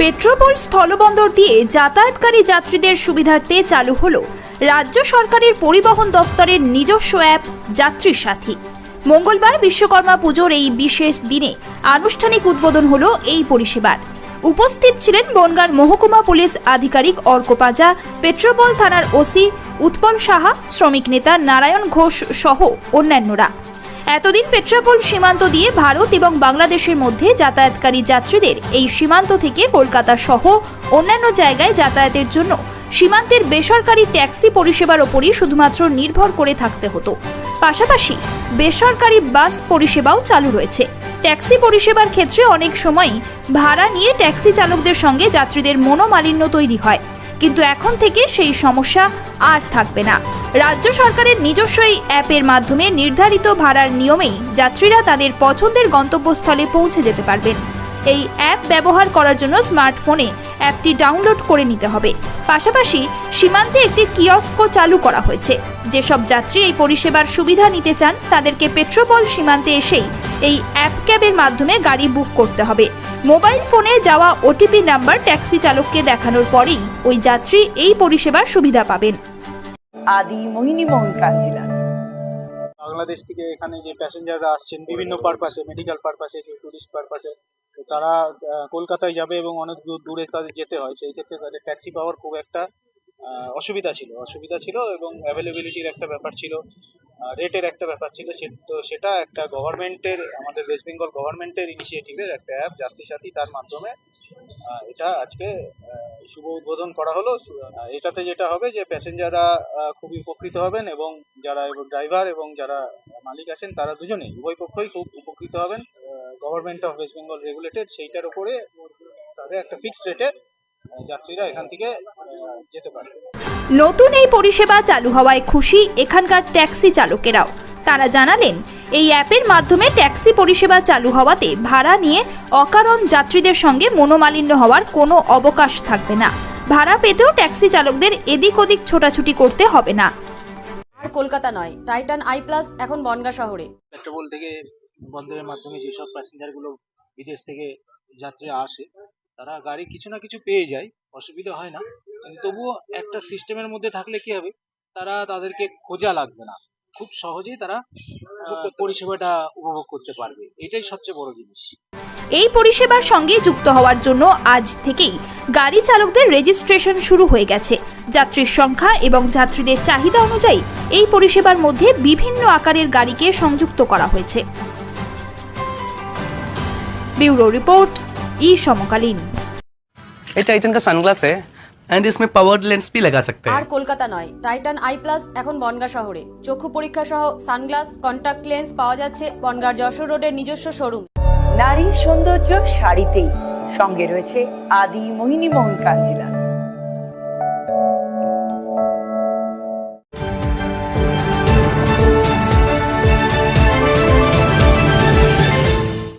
পেট্রোপোল স্থলবন্দর দিয়ে যাতায়াতকারী যাত্রীদের সুবিধার্থে চালু হলো রাজ্য সরকারের পরিবহন দফতরের নিজস্ব অ্যাপ যাত্রী সাথী। মঙ্গলবার বিশ্বকর্মা পুজোর এই বিশেষ দিনে আনুষ্ঠানিক উদ্বোধন হলো এই পরিষেবার। উপস্থিত ছিলেন বনগাঁর মহকুমা পুলিশ আধিকারিক অর্ক পাজা, পেট্রোপল থানার ওসি উৎপল সাহা, শ্রমিক নেতা নারায়ণ ঘোষ সহ অন্যান্যরা। এতদিন পেট্রাপোল সীমান্ত দিয়ে ভারত এবং বাংলাদেশের মধ্যে যাতায়াতকারী যাত্রীদের এই সীমান্ত থেকে কলকাতা সহ অন্যান্য জায়গায় যাতায়াতের জন্য সীমান্তের বেসরকারি ট্যাক্সি পরিষেবার ওপরই শুধুমাত্র নির্ভর করে থাকতে হতো। পাশাপাশি বেসরকারি বাস পরিষেবাও চালু রয়েছে। ট্যাক্সি পরিষেবার ক্ষেত্রে অনেক সময়ই ভাড়া নিয়ে ট্যাক্সি চালকদের সঙ্গে যাত্রীদের মনোমালিন্য তৈরি হয়। কিন্তু এখন থেকে সেই সমস্যা আর থাকবে না। রাজ্য সরকারের নিজস্ব এই অ্যাপের মাধ্যমে নির্ধারিত ভাড়ার নিয়মেই যাত্রীরা তাদের পছন্দের গন্তব্যস্থলে পৌঁছে যেতে পারবেন। এই অ্যাপ ব্যবহার করার জন্য স্মার্টফোনে অ্যাপটি ডাউনলোড করে নিতে হবে। পাশাপাশি সীমান্তে একটি কিয়স্কো চালু করা হয়েছে। যেসব যাত্রী এই পরিষেবার সুবিধা নিতে চান, তাদেরকে পেট্রোপল সীমান্তে এসেই এই অ্যাপ ক্যাবের মাধ্যমে গাড়ি বুক করতে হবে। মোবাইল ফোনে যাওয়া ওটিপি নাম্বার ট্যাক্সি চালককে দেখানোর পরেই ওই যাত্রী এই পরিষেবার সুবিধা পাবেন। আদি মোহিনী মোহন কাঞ্জিলাল। বাংলাদেশ থেকে এখানে যে প্যাসেঞ্জাররা আসছেন বিভিন্ন পারপাসে মেডিকেল পারপাসে কেউ টুরিস্ট পারপাসে তো তারা কলকাতায় যাবে এবং অনেক দূর দূরে তাদের যেতে হয়। সেই ক্ষেত্রে তাদের ট্যাক্সি পাওয়ার খুব একটা আহ, অসুবিধা ছিল। অসুবিধা ছিল এবং অ্যাভেলেবিলিটির একটা ব্যাপার ছিল। রেটের একটা ব্যাপার ছিল। তো সেটা একটা গভর্নমেন্টের আমাদের ওয়েস্ট বেঙ্গল গভর্নমেন্টের ইনিশিয়েটিভের একটা অ্যাপ যাত্রী সাথী তার মাধ্যমে এটা আজকে শুভ উদ্বোধন করা হলো। এটাতে যেটা হবে যে প্যাসেঞ্জাররা খুবই উপকৃত হবেন এবং যারা ড্রাইভার এবং যারা মালিক আছেন, তারা দুজনেই, উভয় পক্ষই খুব উপকৃত হবেন। Government of West Bengal regulated সেইটার উপরে তাদের একটা ফিক্সড রেটে যাত্রীরা এখান থেকে যেতে নতুন এই পরিষেবা চালু হওয়ায় খুশি এখানকার ট্যাক্সি চালকেরাও। তারা জানালেন এই অ্যাপের মাধ্যমে ট্যাক্সি পরিষেবা চালু হওয়াতে ভাড়া নিয়ে অকারণ যাত্রীদের সঙ্গে মনোমালিন্য হওয়ার কোনো অবকাশ থাকবে না। ভাড়া পেতেও ট্যাক্সি চালকদের এদিক ওদিক ছোটাছুটি করতে হবে না। আর কলকাতা নয় টাইটান আই প্লাস এখন বনগা শহরে। পেট্রোপোল থেকে বন্দরের মাধ্যমে যেসব প্যাসেঞ্জারগুলো বিদেশ থেকে যাত্রীরা আসে তারা গাড়ি কিছু না কিছু পেয়ে যায়। অসুবিধা হয় না। তবুও একটা সিস্টেমের মধ্যে থাকলে কি হবে? তারা তাদেরকে খোঁজা লাগবে না। খুব সহজেই তারা পরিষেবাটা উপভোগ করতে পারবে। এটাই সবচেয়ে বড় জিনিস। এই পরিষেবার সঙ্গে যুক্ত হওয়ার জন্য আজ থেকেই গাড়ি চালকদের রেজিস্ট্রেশন শুরু হয়ে গেছে। যাত্রীর সংখ্যা এবং যাত্রীদের চাহিদা অনুযায়ী এই পরিষেবার মধ্যে বিভিন্ন আকারের গাড়িকে সংযুক্ত করা হয়েছে। ব্যুরো রিপোর্ট, ই সমকালীন। ये टाइटन का सनग्लास है एंड इसमें पावर्ड लेंस भी लगा सकते আর हैं কলকাতা নয় টাইটান আই প্লাস এখন বনগা শহরে চক্ষু পরীক্ষা সহ সানগ্লাস কন্টাক্ট লেন্স পাওয়া যাচ্ছে বনগার যশোর রোডের নিজস্ব শোরুম নারীর সৌন্দর্য শাড়িতেই সঙ্গে রয়েছে আদি মোহিনী মোহন কাঞ্জিলাল